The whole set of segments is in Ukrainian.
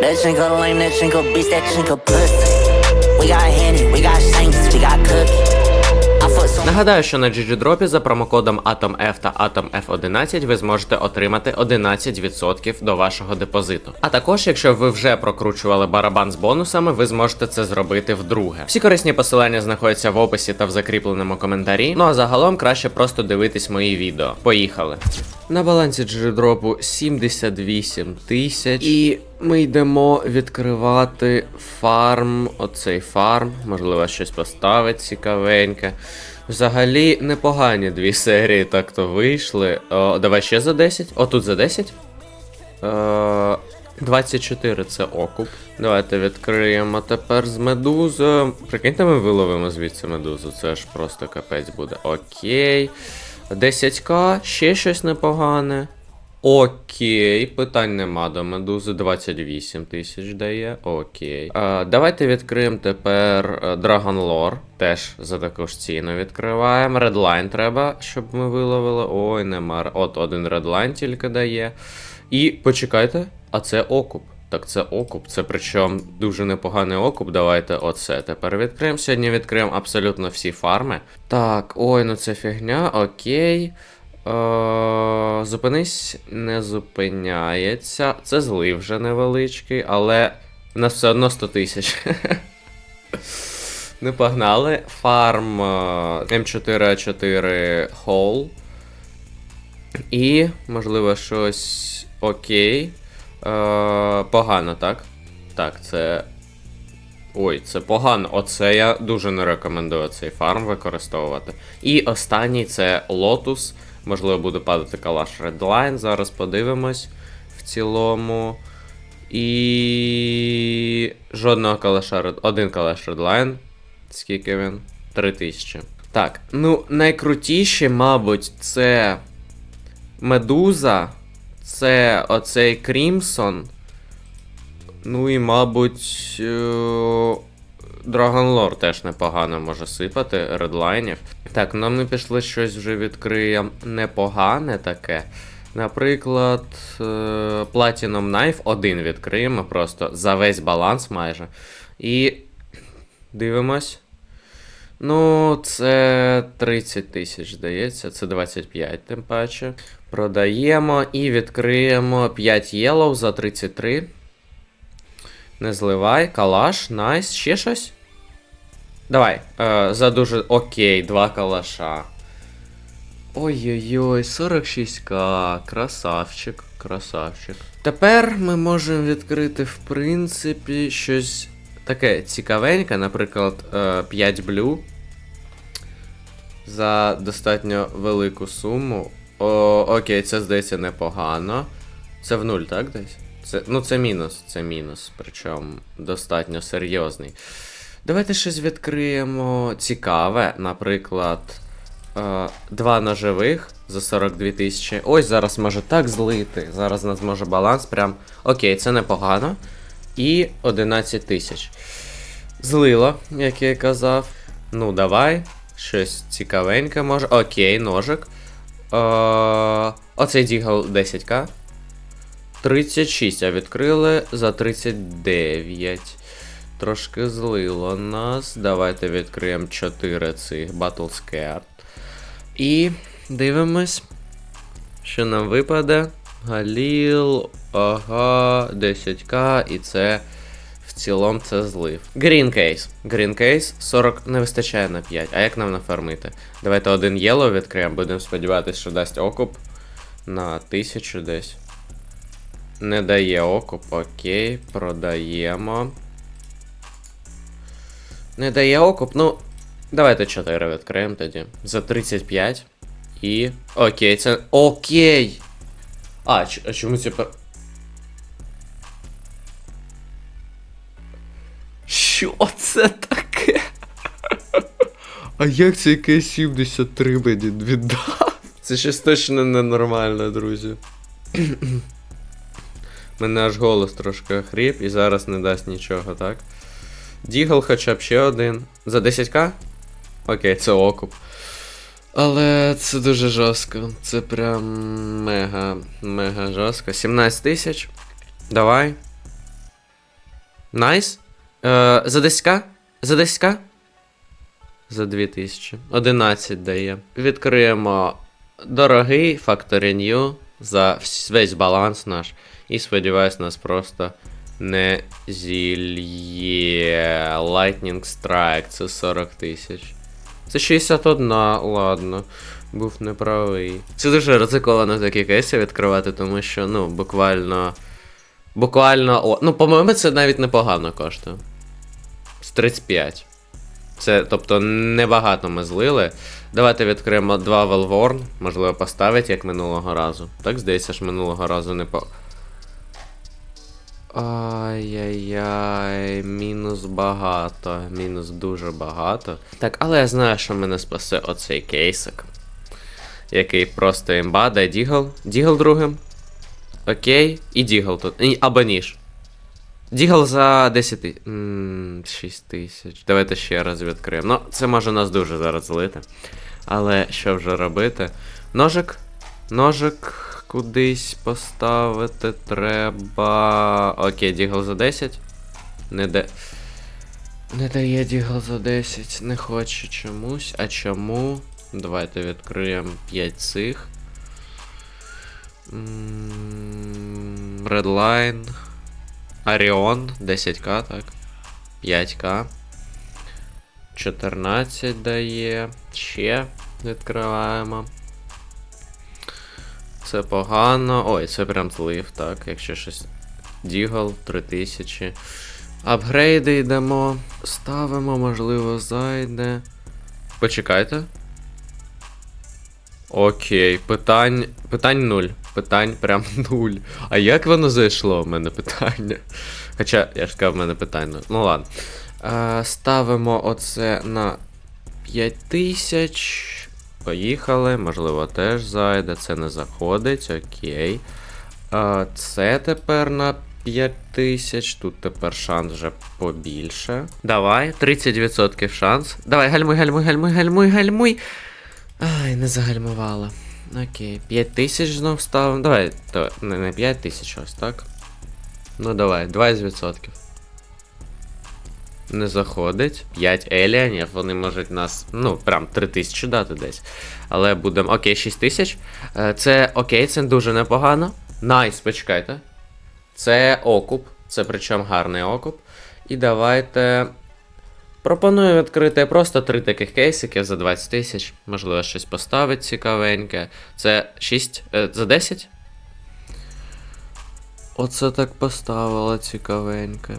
That drink a lame, that drink a bitch, that drink a pussy. We got Henny, we got Shanks, we got Cookie. Нагадаю, що на GGDrop за промокодом AtomF та AtomF11 ви зможете отримати 11% до вашого депозиту. А також, якщо ви вже прокручували барабан з бонусами, ви зможете це зробити вдруге. Всі корисні посилання знаходяться в описі та в закріпленому коментарі. Ну а загалом краще просто дивитись мої відео. Поїхали. На балансі GGDrop 78 тисяч. І ми йдемо відкривати фарм. Оцей фарм. Можливо, щось поставить цікавеньке. Взагалі непогані дві серії так-то вийшли. О, давай ще за 10. О, тут за 10. Е, 24 це окуп. Давайте відкриємо тепер з медузою. Прикиньте, ми виловимо звідси медузу. Це ж просто капець буде. Окей. 10к, ще щось непогане. Окей, питань нема до медузи. 28 тисяч дає. Окей. Е, давайте відкриємо тепер е, Dragon Lore. Теж за таку ж ціну відкриваємо. Redline треба, щоб ми виловили. Ой, нема. От один Redline тільки дає. І почекайте, а це окуп. Так це окуп, це причому дуже непоганий окуп. Давайте оце тепер відкриємо. Сьогодні відкриємо абсолютно всі фарми. Так, ой, ну це фігня, окей. Е, зупинись, не зупиняється. Це злив вже невеличкий, але в нас все одно 100 тисяч. Не погнали. Фарм е, М4А4 Hall. І, можливо, щось окей. Е, погано, так? Так, це. Ой, це погано. Оце я дуже не рекомендую цей фарм використовувати. І останній це Lotus. Можливо, буде падати калаш Redline. Зараз подивимось в цілому. І. Жодного калаша Red... Один калаш Redline. Скільки він? 3000. Так, ну, найкрутіше, мабуть, це. Медуза. Це оцей Крімсон. Ну і, мабуть. е, Dragon Lore теж непогано може сипати редлайнів. Так, ну ми пішли щось вже відкриємо непогане таке. Наприклад, е, Platinum Knife 1 відкриємо просто за весь баланс майже. І дивимось. Ну, це 30 тисяч, здається, це 25, тим паче. Продаємо і відкриємо 5 Yellow за 33. Не зливай, калаш, найс, ще щось? Давай, е, за дуже. Окей, два калаша. Ой-ой-ой, 46к, красавчик, красавчик. Тепер ми можемо відкрити, в принципі, щось таке цікавеньке, наприклад, е, 5 блю. За достатньо велику суму. О, окей, це здається непогано. Це в нуль, так десь? Це, ну, це мінус, це мінус, причому достатньо серйозний. Давайте щось відкриємо цікаве, наприклад, е, два ножових за 42 тисячі. Ось зараз може так злити. Зараз у нас може баланс прям. Окей, це непогано. І 11 тисяч. Злило, як я і казав. Ну, давай. Щось цікавеньке може. Окей, ножик. Е, оцей дігл 10к. 36, а відкрили за 39. Трошки злило нас. Давайте відкриємо 4 цих Battle Scared. І дивимось, що нам випаде. Галіл, ага, 10к, і це в цілому це злив. Green Case 40 не вистачає на 5. А як нам нафармити? Давайте один Yellow відкриємо, будемо сподіватися, що дасть окуп на 1000 десь. Не дає окуп, окей, продаємо. Не дає окуп, ну. Давайте 4 відкриємо тоді. За 35. І. Окей, це. Окей! А, а чому це. Що це таке? А як це якесь 73 мені віддав? Це щось точно ненормально, друзі. Мене аж голос трошки охріп і зараз не дасть нічого, так? Дігл хоча б ще один. За 10к? Окей, це окуп. Але це дуже жорстко. Це прям мега, мега жорстко. 17 тисяч. Давай. Найс. Е, за 10к? За 10к? За 2000. 11 дає. Відкриємо дорогий Factory New за весь баланс наш. І сподіваюсь, нас просто не зільє. Lightning Strike, це 40 тисяч. Це 61, ладно. Був неправий. Це дуже ризиковано такі кейси відкривати, тому що, ну, буквально. Буквально. О, ну, по-моєму, це навіть непогано коштує. З 35. Це, тобто, небагато ми злили. Давайте відкриємо два Велворн. Можливо, поставить, як минулого разу. Так, здається ж, минулого разу не по. Ай-яй-яй, мінус багато, мінус дуже багато. Так, але я знаю, що мене спасе оцей кейсик. Який просто імба, дай Дігл. Дігл другим. Окей. І Дігл тут. Або ніж. Дігл за 10 тисяч. 6 тисяч. Давайте ще раз відкриємо. Ну, це може нас дуже зараз злити. Але що вже робити? Ножик. Ножик кудись поставити треба. Окей, Дігл за 10. Не де. Не дає Дігл за 10. Не хоче чомусь. А чому? Давайте відкриємо 5 цих. Redline. Оріон 10к, так. 5к. 14 дає. Ще відкриваємо. Це погано. Ой, це прям злив, так, якщо щось. Дігл 3000. Апгрейди йдемо. Ставимо, можливо, зайде. Почекайте. Окей, питань. Питань нуль. Питань прям нуль. А як воно зайшло в мене питання? Хоча, я ж сказав, в мене питань нуль. Ну ладно. Е, ставимо оце на 5000. Поїхали, можливо, теж зайде. Це не заходить, окей. Е, це тепер на 5000. Тут тепер шанс вже побільше. Давай, 30% шанс. Давай, гальмуй, гальмуй, гальмуй, гальмуй, гальмуй. Ай, не загальмувала. Окей, 5 тисяч знов ставимо. Давай, то, не, не 5 тисяч ось, так? Ну давай, 20%. Не заходить. 5 еліанів, вони можуть нас, ну, прям 3 тисячі дати десь. Але будемо. Окей, 6 тисяч. Е, Це окей, це дуже непогано. Найс, почекайте. Це окуп. Це причому гарний окуп. І давайте. Пропоную відкрити просто три таких кейсиків за 20 тисяч. Можливо, щось поставить цікавеньке. Це 6 е, за 10? Оце так поставила цікавеньке.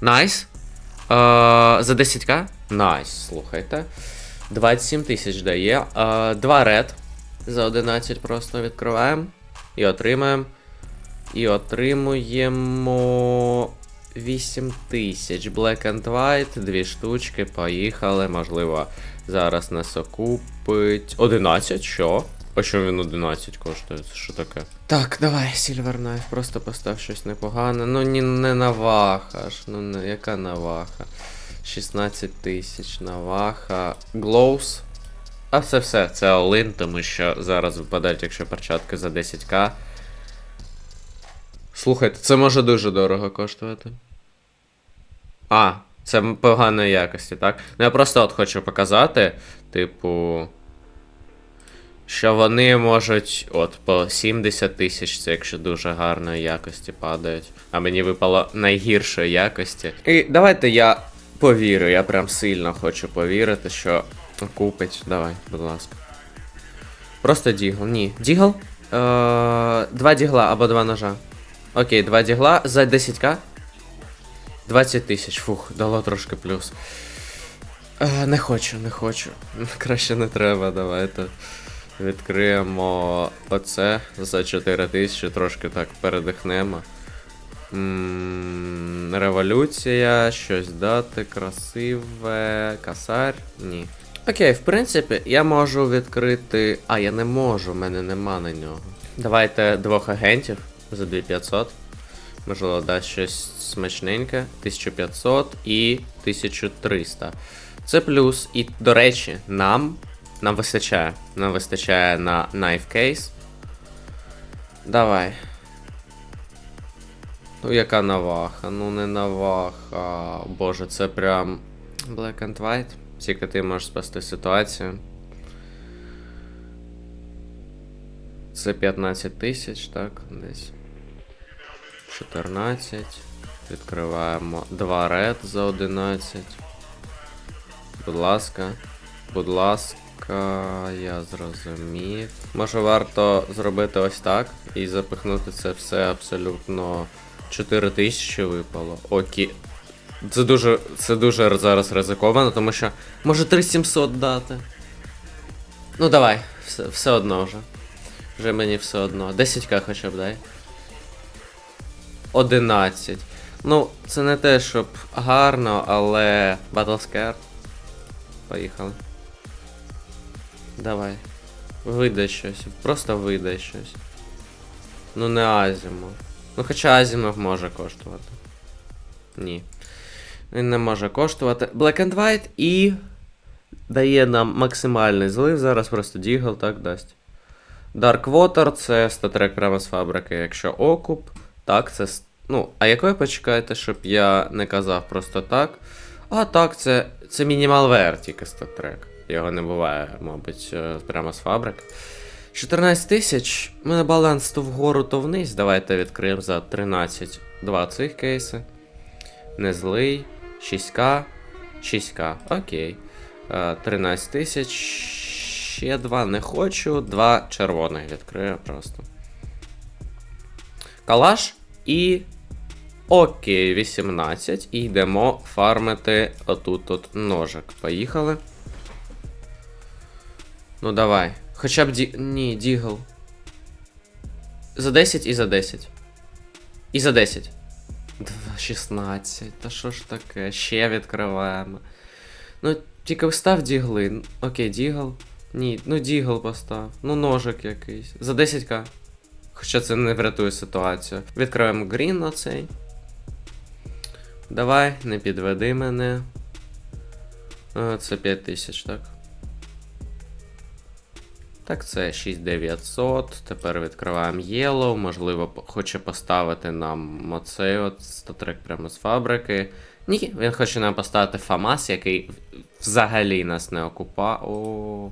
Найс. Е, за 10к? Найс, слухайте. 27 тисяч дає. Е, два ред. За 11 просто відкриваємо. І отримаємо. І отримуємо 8 тисяч. Black and White, дві штучки, поїхали. Можливо, зараз нас окупить. 11, що? А що він 11 коштує? Це що таке? Так, давай, Silver Knife, просто постав щось непогане. Ну ні, не наваха ж. Ну не, яка наваха? 16 тисяч наваха. Glows. А це все, це all-in, тому що зараз випадають, якщо перчатки за 10к. Слухайте, це може дуже дорого коштувати. А, це поганої якості, так? Ну я просто от хочу показати, типу. Що вони можуть от по 70 тисяч, це якщо дуже гарної якості падають. А мені випало найгіршої якості. І давайте я повірю, я прям сильно хочу повірити, що купить. Давай, будь ласка. Просто дігл. Ні. Дігл? Е, два дігла або два ножа. Окей, два дігла за 10к. 20 тисяч. Фух, дало трошки плюс. Е, не хочу, не хочу. Краще не треба, давайте. Відкриємо оце за 4 тисячі, трошки так передихнемо. Революція, щось дати, красиве. Касар? Ні. Окей, в принципі, я можу відкрити. А, я не можу, в мене нема на нього. Давайте двох агентів за 2500. Можливо, дасть щось смачненьке. 1500 і 1300. Це плюс. І, до речі, нам. Нам вистачає. Нам вистачає на knife case. Давай. Ну, яка наваха? Ну не наваха. Боже, це прям Black and White. Тільки ти можеш спасти ситуацію. Це 15 тисяч, так? Десь. 14. Відкриваємо 2 ред за 11. Будь ласка. Будь ласка, я зрозумів. Може варто зробити ось так і запихнути це все абсолютно 4 тисячі випало. Окей. Це дуже, це дуже зараз ризиковано, тому що може 3700 дати. Ну давай, все, все одно вже. Вже мені все одно. 10к хоча б дай. 11. Ну, це не те, щоб гарно, але. Battle Поїхали. Давай. Видай щось. Просто видай щось. Ну не Азімов. Ну хоча Азімов може коштувати. Ні. Він не може коштувати. Black and White і. Дає нам максимальний злив. Зараз просто Дігл так дасть. Dark Water це статрек прямо з фабрики. Якщо окуп, так, це. Ну, а якої почекаєте, щоб я не казав просто так. А так, це, це мінімал VR тільки статрек. Його не буває, мабуть, е, прямо з фабрики. 14 тисяч. У мене баланс то вгору, то вниз. Давайте відкриємо за 13 два цих кейси. Не злий. 6к. 6к. Окей. Е, 13 тисяч. Ще два не хочу. Два червоних відкрию просто. Калаш і. Окей, 18. І йдемо фармити отут от ножик. Поїхали. Ну давай. Хоча б ді. Ні, дігл. За 10 і за 10. І за 10. 16. Та що ж таке? Ще відкриваємо. Ну, тільки став дігли. Окей, дігл. Ні, ну дігл постав. Ну, ножик якийсь. За 10к. Хоча це не врятує ситуацію. Відкриваємо грін на цей. Давай, не підведи мене. А, Це 5000, так? Так, це 6900. Тепер відкриваємо Yellow. Можливо, хоче поставити нам оцей от статрек прямо з фабрики. Ні, він хоче нам поставити Фамас, який взагалі нас не окупа. О.